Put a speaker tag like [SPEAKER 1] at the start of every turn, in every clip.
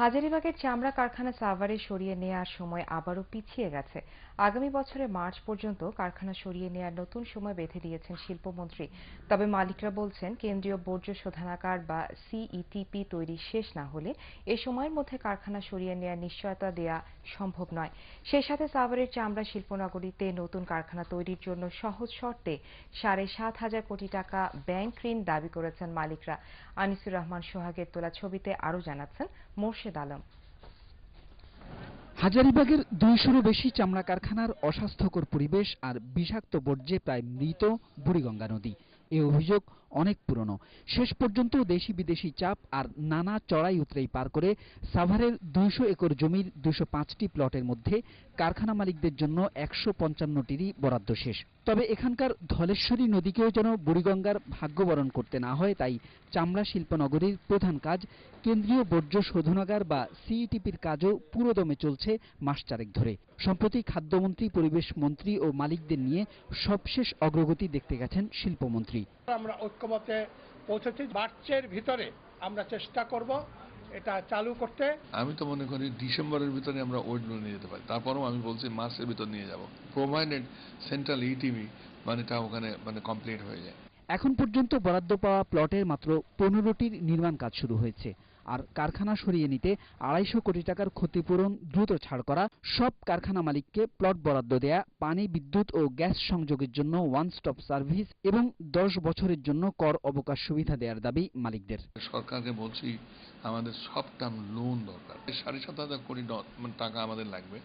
[SPEAKER 1] হাজারীবাগের চামড়া কারখানা সাভারে সরিয়ে নেওয়ার সময় আবারও পিছিয়ে গেছে। আগামী বছরের মার্চ পর্যন্ত কারখানা সরিয়ে নেওয়ার নতুন সময় বেঁধে দিয়েছেন শিল্পমন্ত্রী। তবে মালিকরা বলছেন, কেন্দ্রীয় বর্জ্য শোধনাগার বা সিইটিপি তৈরি শেষ না হলে এ সময়ের মধ্যে কারখানা সরিয়ে নেওয়ার নিশ্চয়তা দেয়া সম্ভব নয়। সেই সাথে সাভারের চামড়া শিল্পনগরীতে নতুন কারখানা তৈরির জন্য সহজ শর্তে সাড়ে সাত হাজার কোটি টাকা ব্যাংক ঋণ দাবি করেছেন মালিকরা। আনিসুর রহমান সোহাগের তোলা ছবিতে আরও জানাচ্ছেন, মোর্শেদ আলম
[SPEAKER 2] হাজারিবাগের দুইশোরও বেশি চামড়া কারখানার অস্বাস্থ্যকর পরিবেশ আর বিষাক্ত বর্জ্যে প্রায় মৃত বুড়িগঙ্গা নদী। এ অভিযোগ অনেক পুরনো। শেষ পর্যন্ত দেশি বিদেশি চাপ আর নানা চড়াই উতরাই পার করে সাভারের দুইশো একর জমির দুশো পাঁচটি প্লটের মধ্যে কারখানা মালিকদের জন্য একশো পঞ্চান্নটিরই বরাদ্দ শেষ। তবে এখানকার ধলেশ্বরী নদীকেও যেন বুড়িগঙ্গার ভাগ্যবরণ করতে না হয়, তাই চামড়া শিল্পনগরীর প্রধান কাজ কেন্দ্রীয় বর্জ্য শোধনাগার বা সিইটিপির কাজও পুরোদমে চলছে মাস চারেক ধরে। সম্প্রতি খাদ্যমন্ত্রী, পরিবেশ মন্ত্রী ও মালিকদের নিয়ে সবশেষ অগ্রগতি দেখতে গেছেন শিল্পমন্ত্রী।
[SPEAKER 3] আমরা ঐক্যমতে পৌঁছেছি। মার্চের ভিতরে আমরা চেষ্টা করব এটা চালু করতে।
[SPEAKER 4] আমি তো মনে করি ডিসেম্বরের ভিতরে আমরা ওয়েটগুলো নিয়ে যেতে পারি। তারপরেও আমি বলছি মার্চের ভিতর নিয়ে যাব। প্রোভাইডেড সেন্ট্রাল ইটিভি মানে তা ওখানে মানে কমপ্লিট হয়ে যায়।
[SPEAKER 2] এখন পর্যন্ত বরাদ্দ পাওয়া প্লটের মাত্র পনেরোটির নির্মাণ কাজ শুরু হয়েছে। আর কারখানা সরিয়ে নিতে আড়াইশো কোটি টাকার ক্ষতিপূরণ দ্রুত ছাড় করা সব কারখানা মালিককে প্লট বরাদ্দ দেয়া পানি বিদ্যুৎ ও গ্যাস সংযোগের জন্য ওয়ান স্টপ সার্ভিস এবং দশ বছরের জন্য কর অবকাশ সুবিধা দেওয়ার দাবি মালিকদের।
[SPEAKER 4] সরকারকে বলছি আমাদের সব টার্ম লোন দরকার। সাড়ে সাত হাজার কোটি মানে টাকা আমাদের লাগবে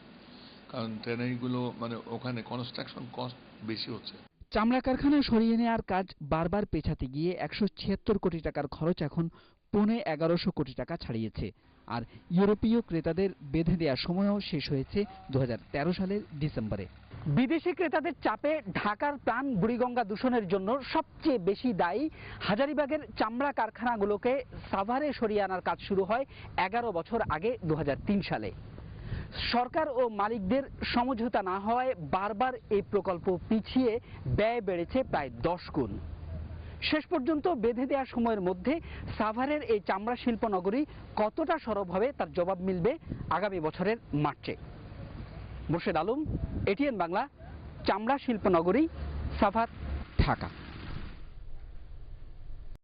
[SPEAKER 4] কারণ ট্রেনারিগুলো মানে ওখানে কনস্ট্রাকশন কস্ট বেশি হচ্ছে।
[SPEAKER 2] চামড়া কারখানা সরিয়ে নেওয়ার কাজ বারবার পেছাতে গিয়ে একশো ছিয়াত্তর কোটি টাকার খরচ এখন পৌনে এগারোশো কোটি টাকা ছাড়িয়েছে। আর ইউরোপীয় ক্রেতাদের বেঁধে দেওয়ার সময়ও শেষ হয়েছে দু সালের ডিসেম্বরে। বিদেশি ক্রেতাদের চাপে ঢাকার প্রাণ বুড়িগঙ্গা দূষণের জন্য সবচেয়ে বেশি দায়ী হাজারিবাগের চামড়া কারখানাগুলোকে সাভারে সরিয়ে আনার কাজ শুরু হয় এগারো বছর আগে দু হাজার তিন সালে। সরকার ও মালিকদের সমঝোতা না হওয়ায় বারবার এই প্রকল্প পিছিয়ে ব্যয় বেড়েছে প্রায় দশ গুণ। শেষ পর্যন্ত বেঁধে দেওয়ার সময়ের মধ্যে সাভারের এই চামড়া শিল্প নগরী কতটা সরব হবে তার জবাব মিলবে আগামী বছরের মার্চে। মোর্শেদ আলম, এটিএন বাংলা, চামড়া শিল্প নগরী, সাভার, ঢাকা।